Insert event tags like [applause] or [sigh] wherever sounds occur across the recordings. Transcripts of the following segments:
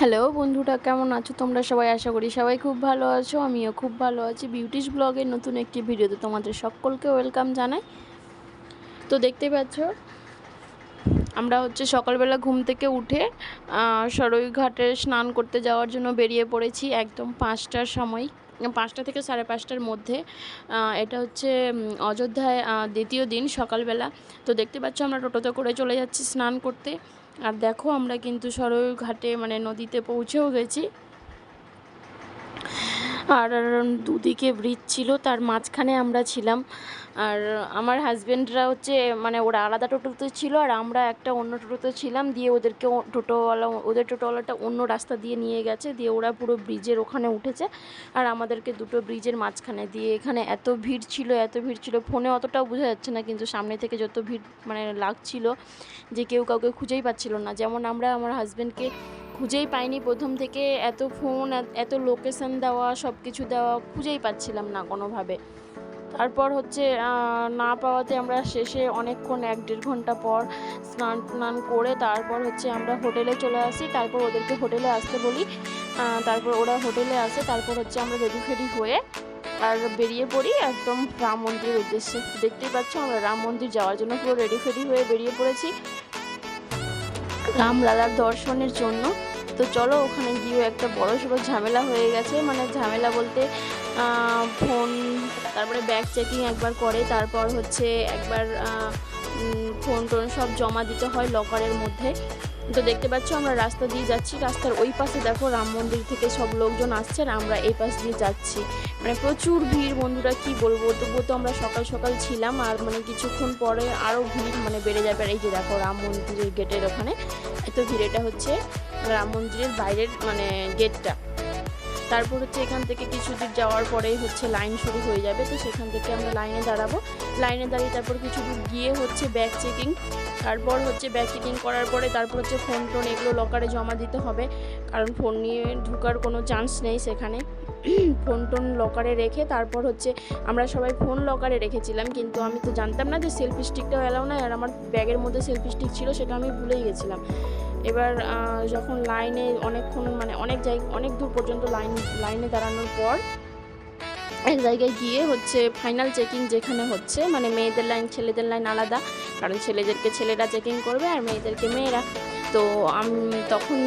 Hello বন্ধুরা, কেমন আছো তোমরা সবাই? আশা করি সবাই খুব ভালো আছো, আমিও খুব ভালো আছি। বিউটিস ব্লগের নতুন একটি ভিডিওতে তোমাদের সকলকে ওয়েলকাম জানাই। তো দেখতে পাচ্ছ, আমরা হচ্ছে সকালবেলা ঘুম থেকে উঠে সরই ঘাটে স্নান করতে যাওয়ার জন্য বেরিয়ে পড়েছি একদম পাঁচটার সময়। পাঁচটা থেকে সাড়ে পাঁচটার মধ্যে এটা হচ্ছে অযোধ্যায় দ্বিতীয় দিন সকালবেলা। তো দেখতে পাচ্ছ আমরা টোটোতে করে চলে যাচ্ছি স্নান করতে। আর দেখো আমরা কিন্তু সরই ঘাটে মানে নদীতে পৌঁছেও গেছি। আর দুদিকে ব্রিজ ছিল, তার মাঝখানে আমরা ছিলাম। আর আমার হাজব্যান্ডরা হচ্ছে মানে ওরা আলাদা টোটোতে ছিল আর আমরা একটা অন্য টোটোতে ছিলাম, দিয়ে ওদেরকে টোটোওয়ালা, ওদের টোটোওয়ালাটা অন্য রাস্তা দিয়ে নিয়ে গেছে, দিয়ে ওরা পুরো ব্রিজের ওখানে উঠেছে আর আমাদেরকে দুটো ব্রিজের মাঝখানে দিয়ে এখানে এত ভিড় ছিল, এত ভিড় ছিল, ফোনে অতটাও বোঝা যাচ্ছে না, কিন্তু সামনে থেকে যত ভিড় মানে লাগছিল যে কেউ কাউকে খুঁজেই পাচ্ছিল না। যেমন আমরা আমার হাজব্যান্ডকে খুঁজেই পাইনি প্রথম থেকে, এত ফোন এত- লোকেশন দেওয়া সব কিছু দেওয়া খুঁজেই পাচ্ছিলাম না কোনোভাবে। তারপর হচ্ছে না পাওয়াতে আমরা শেষে অনেকক্ষণ এক দেড় ঘণ্টা পর স্নান টান করে তারপর হচ্ছে আমরা হোটেলে চলে আসি। তারপর ওদেরকে হোটেলে আসতে বলি। তারপর ওরা হোটেলে আসে, তারপর হচ্ছে আমরা রেডি ফেডি হয়ে আর বেরিয়ে পড়ি একদম রাম মন্দিরের উদ্দেশ্যে। দেখতেই পাচ্ছ আমরা রাম মন্দির যাওয়ার জন্য পুরো রেডি ফেডি হয়ে বেরিয়ে পড়েছি। রামলালার দর্শনের জন্য। তো চলো ওখানে গিয়েও একটা বড় সড়ো ঝামেলা হয়ে গেছে। মানে ঝামেলা বলতে ফোন তারপরে ব্যাগ চেকিং একবার করে, তারপর হচ্ছে একবার ফোন টোন সব জমা দিতে হয় লকারের মধ্যে। তো দেখতে পাচ্ছ আমরা রাস্তা দিয়ে যাচ্ছি। রাস্তার ওই পাশে দেখো রাম মন্দির থেকে সব লোকজন আসছে আর আমরা এই পাশ দিয়ে যাচ্ছি। মানে প্রচুর ভিড় বন্ধুরা, কি বলব? তবুও তো আমরা সকাল সকাল ছিলাম আর মানে কিছুক্ষণ পরে আরও ভিড় মানে বেড়ে যাবে। আর এই যে দেখো রাম মন্দিরের গেটের ওখানে, এত ভিড় এটা হচ্ছে। রাম মন্দিরের বাইরের মানে গেটটা তারপর হচ্ছে এখান থেকে কিছু দূর যাওয়ার পরেই হচ্ছে লাইন শুরু হয়ে যাবে। তো সেখান থেকে আমরা লাইনে দাঁড়াবো। লাইনে দাঁড়িয়ে তারপর কিছু দূর গিয়ে হচ্ছে ব্যাগ চেকিং তারপর হচ্ছে ব্যাগ চেকিং করার পরে তারপর হচ্ছে ফোন টোন এগুলো লকারে জমা দিতে হবে। কারণ ফোন নিয়ে ঢুকার কোনো চান্স নেই সেখানে। [clears throat] ফোন টোন লকারে রেখে তারপর হচ্ছে আমরা সবাই ফোন লকারে রেখেছিলাম। কিন্তু আমি তো জানতাম না যে সেলফি স্টিকটাও এলাও না আর আমার ব্যাগের মধ্যে সেলফি স্টিক ছিল, সেটা আমি ভুলেই গেছিলাম। এবার যখন লাইনে অনেকক্ষণ মানে অনেক জায়গা অনেক দূর পর্যন্ত লাইন, লাইনে দাঁড়ানোর পর, এক জায়গায় গিয়ে হচ্ছে ফাইনাল চেকিং যেখানে হচ্ছে মানে মেয়েদের লাইন ছেলেদের লাইন আলাদা। কারণ ছেলেদেরকে ছেলেরা চেকিং করবে আর মেয়েদেরকে মেয়েরা। তো আমি তখন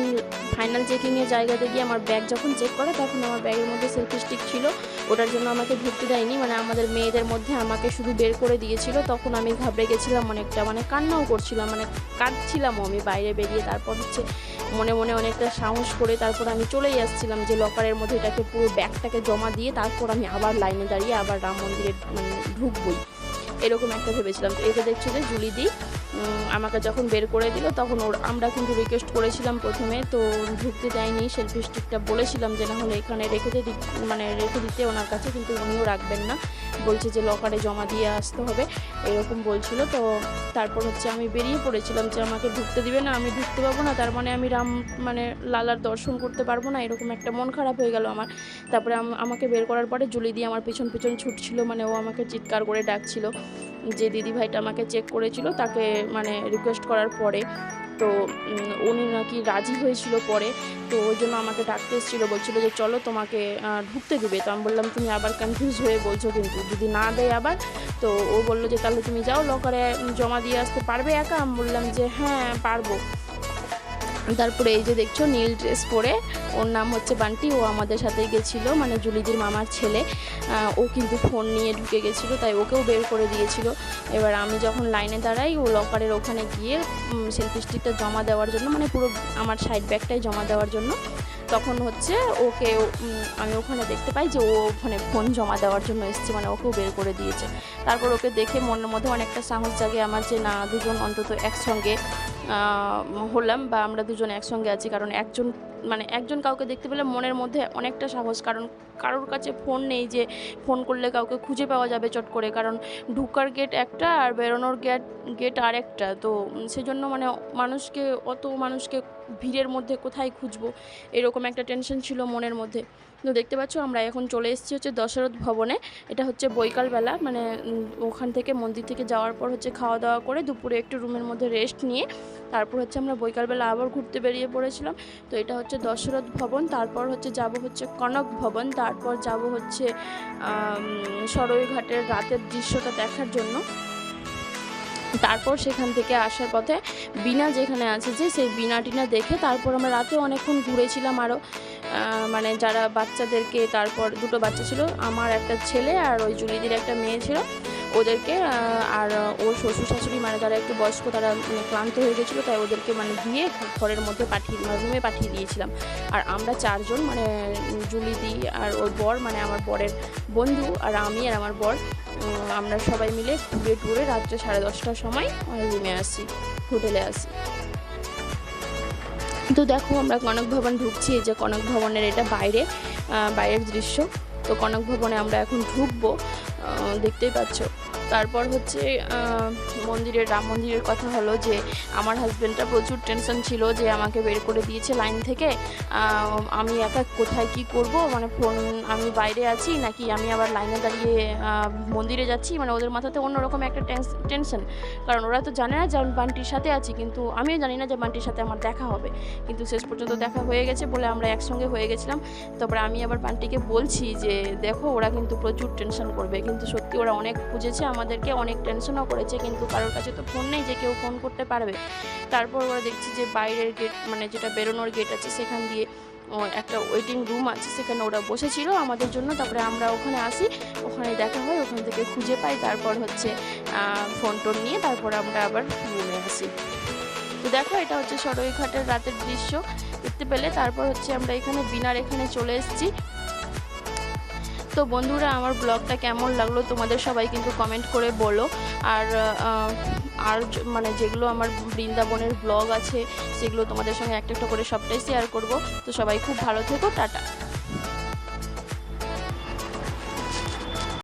ফাইনাল চেকিংয়ের জায়গাতে গিয়ে আমার ব্যাগ যখন চেক করে তখন আমার ব্যাগের মধ্যে সেলফি স্টিক ছিল। ওটার জন্য আমাকে ঢুকতে দেয়নি মানে আমাদের মেয়েদের মধ্যে আমাকে শুধু বের করে দিয়েছিল। তখন আমি ঘাবড়ে গেছিলাম অনেকটা মানে কান্নাও করছিলাম মানে কাঁদছিলামও আমি বাইরে বেরিয়ে। তারপর হচ্ছে মনে মনে অনেকটা সাহস করে তারপর আমি চলেই আসছিলাম যে লকারের মধ্যে এটাকে পুরো ব্যাগটাকে জমা দিয়ে তারপর আমি আবার লাইনে দাঁড়িয়ে আবার রাম মন্দিরে মানে ঢুকবই। এরকম একটা ভেবেছিলাম। তো এটা দেখছ যে জুলি দি উম, আমাকে যখন বের করে দিল, তখন ওর আমরা কিন্তু রিকোয়েস্ট করেছিলাম প্রথমে, তো ঢুকতে দেয়নি। সেলফি স্টিকটা বলেছিলাম যে, না হলে এখানে রেখে দিতে মানে রেখে দিতে ওনার কাছে, কিন্তু উনিও রাখবেন না। বলছে যে লকারে জমা দিয়ে আসতে হবে। এরকম বলছিল। তো তারপর হচ্ছে আমি বেরিয়ে পড়েছিলাম যে, আমাকে ঢুকতে দিবে না, আমি ঢুকতে পারব না। তার মানে আমি রাম মানে লালার দর্শন করতে পারব না, এরকম একটা মন খারাপ হয়ে গেল আমার। তারপরে আম- আমাকে বের করার পরে জুলি দিয়ে আমার পিছন পিছন ছুটছিল মানে ও আমাকে চিৎকার করে ডাকছিল। যে দিদি ভাইটা আমাকে চেক করেছিল, তাকে মানে রিকোয়েস্ট করার পরে, তো উনি নাকি রাজি হয়েছিল পরে, তো ওই জন্য আমাকে ডাকতে এসেছিল, বলছিল যে চলো তোমাকে ঢুকতে দেবে। তো আমি বললাম, তুমি আবার কনফিউজ হয়ে বলছো কিন্তু, যদি না দেয় আবার? তো ও বলল যে, তাহলে তুমি যাও লকারে জমা দিয়ে আসতে, পারবে একা? আমি বললাম যে হ্যাঁ পারব। তারপরে এই যে দেখছ, নীল ড্রেস পরে। ওর নাম হচ্ছে বান্টি, ও আমাদের সাথে গেছিল মানে জুলিদির মামার ছেলে। ও কিন্তু ফোন নিয়ে ঢুকে গেছিল, তাই ওকেও বের করে দিয়েছিল। এবার আমি যখন লাইনে দাঁড়াই, ও লকারের ওখানে গিয়ে সেলফি স্টিকটা জমা দেওয়ার জন্য মানে পুরো আমার সাইড ব্যাগটাই জমা দেওয়ার জন্য তখন হচ্ছে ওকে আমি ওখানে দেখতে পাই যে ও ওখানে ফোন জমা দেওয়ার জন্য এসছে মানে ওকেও বের করে দিয়েছে। তারপর ওকে দেখে মনের মধ্যে অনেকটা সাহস জাগে আমার যে, না, দুজন অন্তত একসঙ্গে হলাম বা আমরা দুজন একসঙ্গে আছি। কারণ একজন মানে একজন কাউকে দেখতে পেলে মনের মধ্যে অনেকটা সাহস। কারণ কারোর কাছে ফোন নেই যে, ফোন করলে কাউকে খুঁজে পাওয়া যাবে চট করে। কারণ ঢুকার গেট একটা আর বেরোনোর গেট গেট আরেকটা। তো সেজন্য মানে মানুষকে, অত মানুষকে ভিড়ের মধ্যে কোথায় খুঁজবো? এরকম একটা টেনশন ছিল মনের মধ্যে। তো দেখতে পাচ্ছ, আমরা এখন চলে এসেছি হচ্ছে দশরথ ভবনে। এটা হচ্ছে বৈকালবেলা মানে ওখান থেকে মন্দির থেকে যাওয়ার পর হচ্ছে খাওয়া দাওয়া করে দুপুরে একটু রুমের মধ্যে রেস্ট নিয়ে, তারপর হচ্ছে আমরা বৈকালবেলা আবার ঘুরতে বেরিয়ে পড়েছিলাম। তো এটা হচ্ছে দশরথ ভবন, তারপর হচ্ছে যাব হচ্ছে কনক ভবন, তারপর যাব হচ্ছে সরইঘাটের রাতের দৃশ্যটা দেখার জন্য। তারপর সেখান থেকে আসার পথে বিনা যেখানে আছে যে সেই বিনা টিনা দেখে তারপর আমরা রাতে অনেকক্ষণ ঘুরেছিলাম আরও মানে যারা বাচ্চাদেরকে তারপর দুটো বাচ্চা ছিল, আমার একটা ছেলে আর ওই জুলিদির একটা মেয়ে ছিল। ওদেরকে আর ওর শ্বশুর শাশুড়ি মানে যারা একটু বয়স্ক তারা মানে ক্লান্ত হয়ে গেছিল, তাই ওদেরকে মানে দিয়ে ঘরের মধ্যে পাঠিয়ে, রুমে পাঠিয়ে দিয়েছিলাম। আর আমরা চারজন মানে জুলিদি আর ওর বর মানে আমার বরের বন্ধু আর আমি আর আমার বর আমরা সবাই মিলে ঘুরে টুরে রাত্রে সাড়ে দশটার সময় রুমে আসি হোটেলে আসি। তো দেখো আমরা কনক ভবন ঢুকছি, এই যে কনক ভবনের এটা বাইরে বাইরের দৃশ্য। তো কনক ভবনে আমরা এখন ঢুকবো দেখতেই পাচ্ছ। তারপর হচ্ছে মন্দিরের, রাম মন্দিরের কথা হলো যে, আমার হাজব্যান্ডটা প্রচুর টেনশন ছিল যে আমাকে বের করে দিয়েছে লাইন থেকে। আমি একা কোথায় কি করব? মানে ফোন আমি বাইরে আছি নাকি আমি আবার লাইনে দাঁড়িয়ে মন্দিরে যাচ্ছি? মানে ওদের মাথাতে অন্যরকম একটা টেনশন কারণ ওরা তো জানে না যে আমি বান্টির সাথে আছি, কিন্তু আমিও জানি না যে বান্টির সাথে আমার দেখা হবে। কিন্তু শেষ পর্যন্ত দেখা হয়ে গেছে বলে আমরা একসঙ্গে হয়ে গেছিলাম। তারপরে আমি আবার বান্টিকে বলছি যে, দেখো, ওরা কিন্তু প্রচুর টেনশন করবে। কিন্তু সত্যি ওরা অনেক খুঁজেছে আমাদেরকে অনেক টেনশনও করেছে, কিন্তু কারোর কাছে তো ফোন নেই যে কেউ ফোন করতে পারবে। তারপর ওরা দেখছি যে বাইরের গেট মানে যেটা বেরোনোর গেট আছে, সেখান দিয়ে একটা ওয়েটিং রুম আছে, সেখানে ওরা বসেছিল আমাদের জন্য। তারপরে আমরা ওখানে আসি, ওখানে দেখা হয়, ওখান থেকে খুঁজে পাই। তারপর হচ্ছে ফোন টোন নিয়ে তারপর আমরা আবার রুমে আসি। তো দেখো, এটা হচ্ছে সরইঘাটের রাতের দৃশ্য। দেখতে পেলে তারপর হচ্ছে আমরা এখানে, বিনার এখানে চলে এসেছি। তো বন্ধুরা, আমার ব্লগটা কেমন লাগল তোমাদের সবাই কিন্তু কমেন্ট করে বলো। আর আর মানে যেগুলো আমার বৃন্দাবনের ব্লগ আছে, সেগুলো তোমাদের সঙ্গে একটা একটা করে সবটাই শেয়ার করব। তো সবাই খুব ভালো থেকো, টাটা।